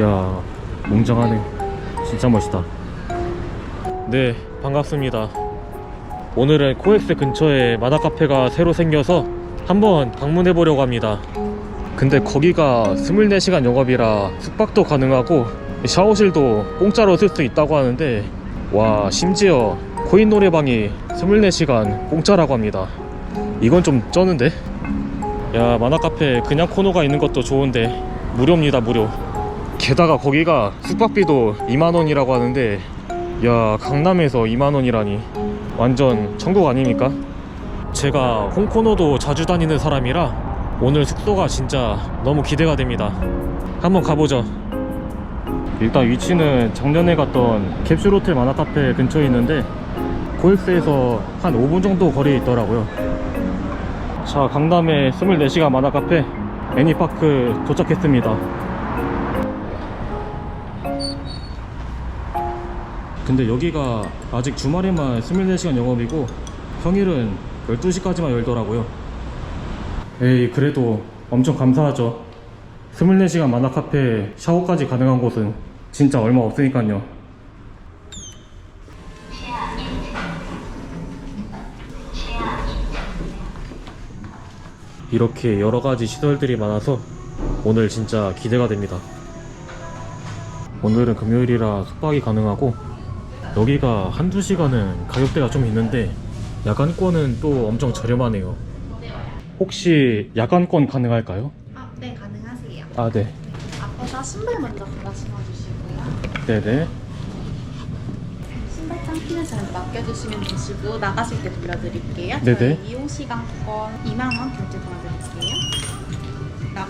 야 웅장하네. 진짜 멋있다. 네 반갑습니다. 오늘은 코엑스 근처에 만화 카페가 새로 생겨서 한번 방문해 보려고 합니다. 근데 거기가 24시간 영업이라 숙박도 가능하고 샤워실도 공짜로 쓸 수 있다고 하는데 와 심지어 코인 노래방이 24시간 공짜라고 합니다. 이건 좀 쩌는데? 야 만화 카페 그냥 코너가 있는 것도 좋은데 무료입니다 무료 게다가 거기가 숙박비도 2만원이라고 하는데 야 강남에서 2만원이라니. 완전 천국 아닙니까? 제가 홍코노도 자주 다니는 사람이라 오늘 숙소가 진짜 너무 기대가 됩니다. 한번 가보죠. 일단 위치는 작년에 갔던 캡슐 호텔 만화 카페 근처에 있는데 코엑스에서 한 5분 정도 거리에 있더라고요. 자 강남의 24시간 만화 카페 애니파크 도착했습니다 근데 여기가 아직 주말에만 24시간 영업이고 평일은 12시까지만 열더라고요. 에이 그래도 엄청 감사하죠. 24시간 만화 카페 샤워까지 가능한 곳은 진짜 얼마 없으니까요. 이렇게 여러 가지 시설들이 많아서 오늘 진짜 기대가 됩니다. 오늘은 금요일이라 숙박이 가능하고 여기가 한두 시간은 가격대가 좀 있는데 야간권은 또 엄청 저렴하네요. 혹시 야간권 가능할까요? 아, 네, 가능하세요. 아, 네. 앞에서 신발 먼저 갈아 신어주시고요. 네네. 신발 짱피는 저한테 맡겨주시면 되시고 나가실 때 돌려드릴게요. 네네. 저희 이용 시간권 2만 원 결제 도와드릴게요.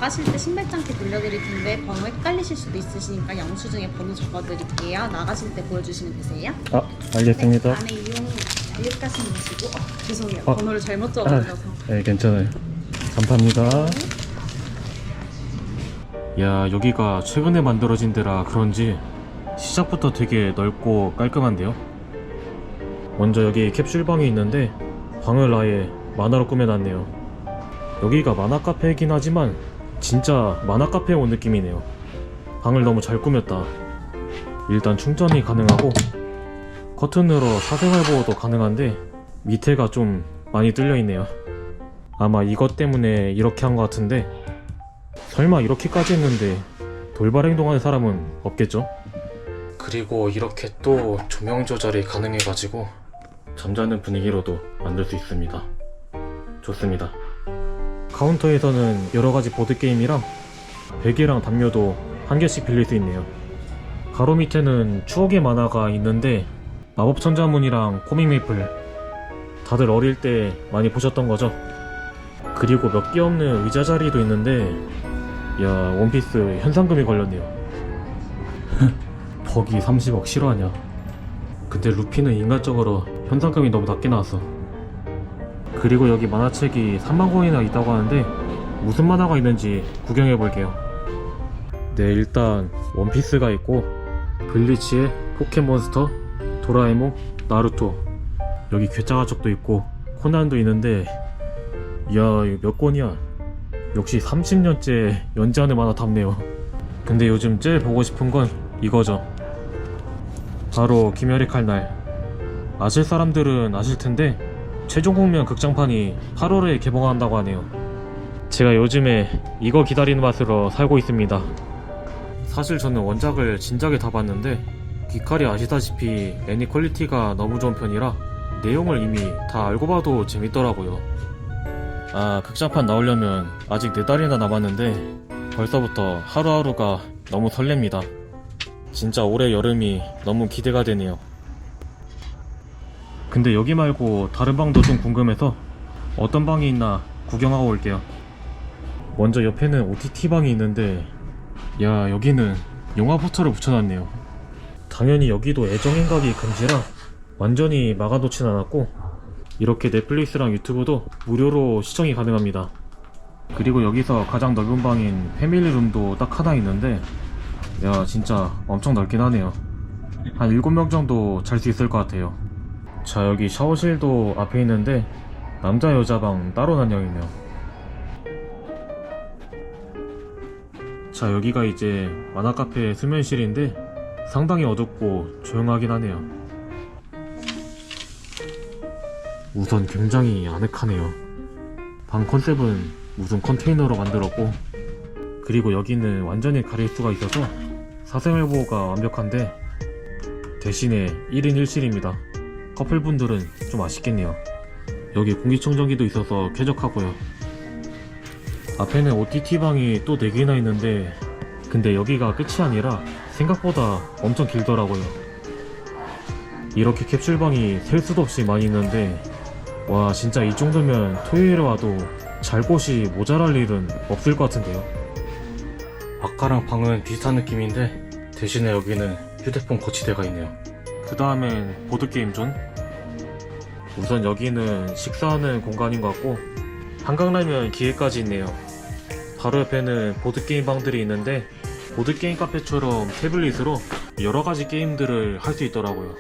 나가실 때 신발 짱피 돌려드릴 텐데 번호 헷갈리실 수도 있으시니까 영수증에 번호 적어드릴게요. 나가실 때 보여주시면 되세요. 아, 알겠습니다. 네, 안에 이용 자유가신 모시고 어, 죄송해요. 어. 번호를 잘못 적어드려서. 네, 괜찮아요. 감사합니다. 야, 여기가 최근에 만들어진 데라 그런지 시작부터 되게 넓고 깔끔한데요. 먼저 여기 캡슐방이 있는데 방을 아예 만화로 꾸며놨네요. 여기가 만화 카페이긴 하지만 진짜 만화 카페에 온 느낌이네요. 방을 너무 잘 꾸몄다. 일단 충전이 가능하고 커튼으로 사생활 보호도 가능한데 밑에가 좀 많이 뚫려 있네요. 아마 이것 때문에 이렇게 한 것 같은데 설마 이렇게까지 했는데 돌발 행동하는 사람은 없겠죠? 그리고 이렇게 또 조명 조절이 가능해가지고 잠자는 분위기로도 만들 수 있습니다. 좋습니다. 카운터에서는 여러 가지 보드 게임이랑 베개랑 담요도 한 개씩 빌릴 수 있네요. 가로 밑에는 추억의 만화가 있는데 마법 천자문이랑 코믹 메이플 다들 어릴 때 많이 보셨던 거죠? 그리고 몇 개 없는 의자 자리도 있는데 야 원피스 현상금이 걸렸네요 버기 30억 실화냐 근데 루피는 인간적으로 현상금이 너무 낮게 나왔어 그리고 여기 만화책이 3만 권이나 있다고 하는데 무슨 만화가 있는지 구경해 볼게요. 네 일단 원피스가 있고 블리치의 포켓몬스터 도라에몽 나루토. 여기 괴짜가족도 있고 코난도 있는데 이야 이거 몇 권이야? 역시 30년째 연재하는 만화 답네요. 근데 요즘 제일 보고 싶은 건 이거죠. 바로 김열의 칼날. 아실 사람들은 아실 텐데 최종 공면 극장판이 8월에 개봉한다고 하네요. 제가 요즘에 이거 기다리는 맛으로 살고 있습니다. 사실 저는 원작을 진작에 다 봤는데 기칼이 아시다시피 애니 퀄리티가 너무 좋은 편이라 내용을 이미 다 알고 봐도 재밌더라고요. 아 극장판 나오려면 아직 4달이나 남았는데 벌써부터 하루하루가 너무 설렙니다. 진짜 올해 여름이 너무 기대가 되네요 근데 여기 말고 다른 방도 좀 궁금해서 어떤 방이 있나 구경하고 올게요 먼저 옆에는 OTT 방이 있는데 야 여기는 영화 포스터를 붙여놨네요 당연히 여기도 애정 행각이 금지라 완전히 막아놓진 않았고 이렇게 넷플릭스랑 유튜브도 무료로 시청이 가능합니다. 그리고 여기서 가장 넓은 방인 패밀리룸도 딱 하나 있는데 야 진짜 엄청 넓긴 하네요. 한 7명 정도 잘 수 있을 것 같아요. 자 여기 샤워실도 앞에 있는데 남자 여자 방 따로 있네요. 자 여기가 이제 만화카페 수면실인데 상당히 어둡고 조용하긴 하네요. 우선 굉장히 아늑하네요. 방 컨셉은 무슨 컨테이너로 만들었고 그리고 여기는 완전히 가릴 수가 있어서 사생활 보호가 완벽한데 대신에 1인 1실입니다 커플분들은 좀 아쉽겠네요. 여기 공기청정기도 있어서 쾌적하고요. 앞에는 OTT방이 또 4개나 있는데 근데 여기가 끝이 아니라 생각보다 엄청 길더라고요. 이렇게 캡슐방이 셀 수도 없이 많이 있는데 와 진짜 이 정도면 토요일에 와도 잘 곳이 모자랄 일은 없을 것 같은데요. 아까랑 방은 비슷한 느낌인데 대신에 여기는 휴대폰 거치대가 있네요 그 다음엔 보드게임 존? 우선 여기는 식사하는 공간인 것 같고 한강라면 기회까지 있네요. 바로 옆에는 보드게임 방들이 있는데 보드게임 카페처럼 태블릿으로 여러가지 게임들을 할 수 있더라고요.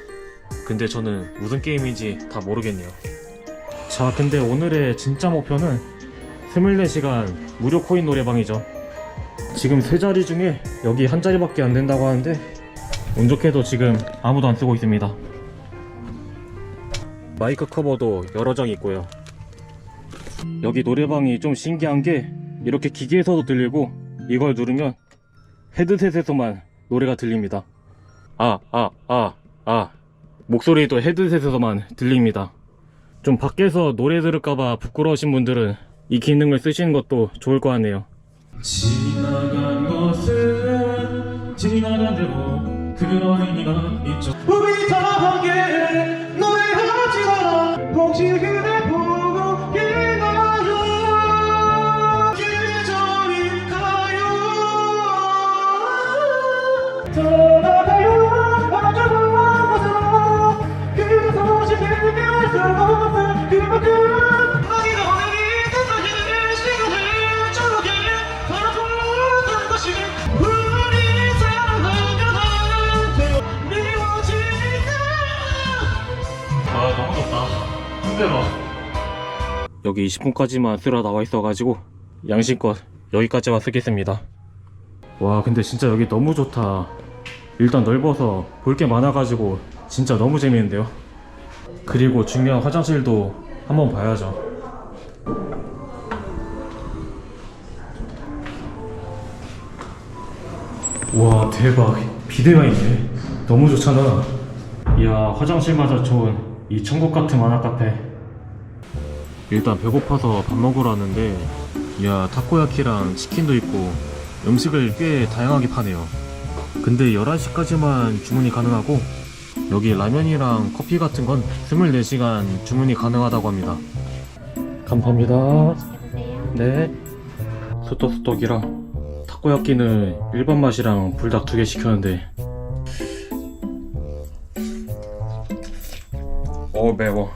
근데 저는 무슨 게임인지 다 모르겠네요. 자 근데 오늘의 진짜 목표는 24시간 무료 코인 노래방이죠. 지금 세 자리 중에 여기 한 자리밖에 안 된다고 하는데 운 좋게도 지금 아무도 안 쓰고 있습니다. 마이크 커버도 여러 장 있고요. 여기 노래방이 좀 신기한 게 이렇게 기계에서도 들리고 이걸 누르면 헤드셋에서만 노래가 들립니다. 아 아 아 아. 목소리도 헤드셋에서만 들립니다. 좀 밖에서 노래 들을까봐 부끄러우신 분들은 이 기능을 쓰시는 것도 좋을 것 같네요. 지나간 그런 의미 여기 20분까지만 쓰러 나와 있어가지고 양심껏 여기까지만 쓰겠습니다. 와 근데 진짜 여기 너무 좋다. 일단 넓어서 볼 게 많아가지고 진짜 너무 재밌는데요? 그리고 중요한 화장실도 한번 봐야죠. 와 대박. 비데가 있네. 너무 좋잖아. 이야 화장실마저 좋은 이 천국 같은 만화 카페 일단 배고파서 밥 먹으러 왔는데 이야 타코야키랑 치킨도 있고 음식을 꽤 다양하게 파네요. 근데 11시까지만 주문이 가능하고 여기 라면이랑 커피 같은 건 24시간 주문이 가능하다고 합니다. 감사합니다. 네. 소떡소떡이랑 타코야키는 일반 맛이랑 불닭 두 개 시켰는데. 어 매워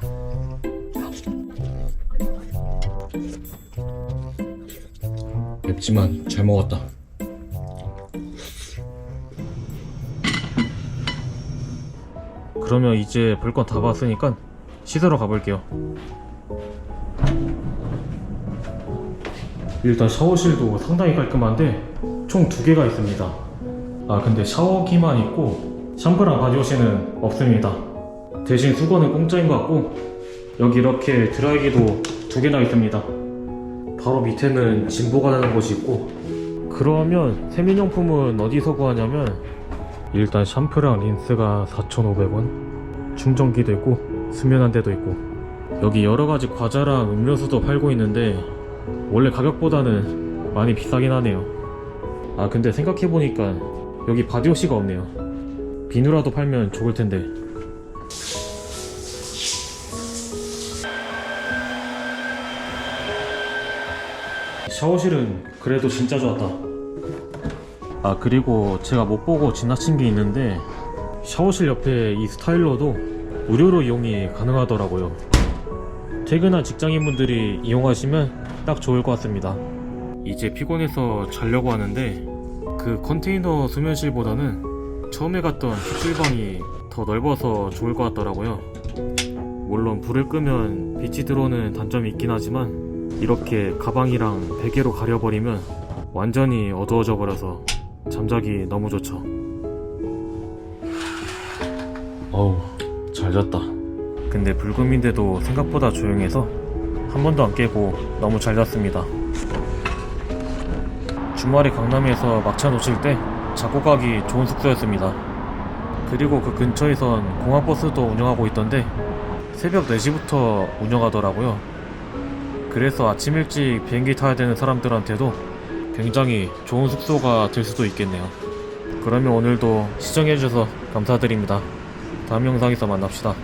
맵지만 잘 먹었다. 그러면 이제 볼 건 다 봤으니까 씻으러 가볼게요. 일단 샤워실도 상당히 깔끔한데 총 두 개가 있습니다. 아 근데 샤워기만 있고 샴푸랑 바디워시는 없습니다. 대신 수건은 공짜인 것 같고 여기 이렇게 드라이기도 두 개나 있습니다 바로 밑에는 진보가 되는 곳이 있고. 그러면 세면용품은 어디서 구하냐면 일단 샴푸랑 린스가 4,500원. 충전기도 있고 수면한대도 있고. 여기 여러가지 과자랑 음료수도 팔고 있는데 원래 가격보다는 많이 비싸긴 하네요. 아 근데 생각해보니까 여기 바디워시가 없네요. 비누라도 팔면 좋을 텐데 샤워실은 그래도 진짜 좋았다. 아 그리고 제가 못 보고 지나친 게 있는데 샤워실 옆에 이 스타일러도 무료로 이용이 가능하더라고요. 퇴근한 직장인분들이 이용하시면 딱 좋을 것 같습니다. 이제 피곤해서 자려고 하는데 그 컨테이너 수면실보다는 처음에 갔던 객실방이 더 넓어서 좋을 것 같더라고요. 물론 불을 끄면 빛이 들어오는 단점이 있긴 하지만 이렇게 가방이랑 베개로 가려버리면 완전히 어두워져 버려서 잠자기 너무 좋죠. 어우, 잘 잤다. 근데 불금인데도 생각보다 조용해서 한 번도 안 깨고 너무 잘 잤습니다. 주말에 강남에서 막차 놓칠 때 잡고 가기 좋은 숙소였습니다. 그리고 그 근처에선 공항버스도 운영하고 있던데 새벽 4시부터 운영하더라고요. 그래서 아침 일찍 비행기 타야 되는 사람들한테도 굉장히 좋은 숙소가 될 수도 있겠네요. 그러면 오늘도 시청해주셔서 감사드립니다. 다음 영상에서 만납시다.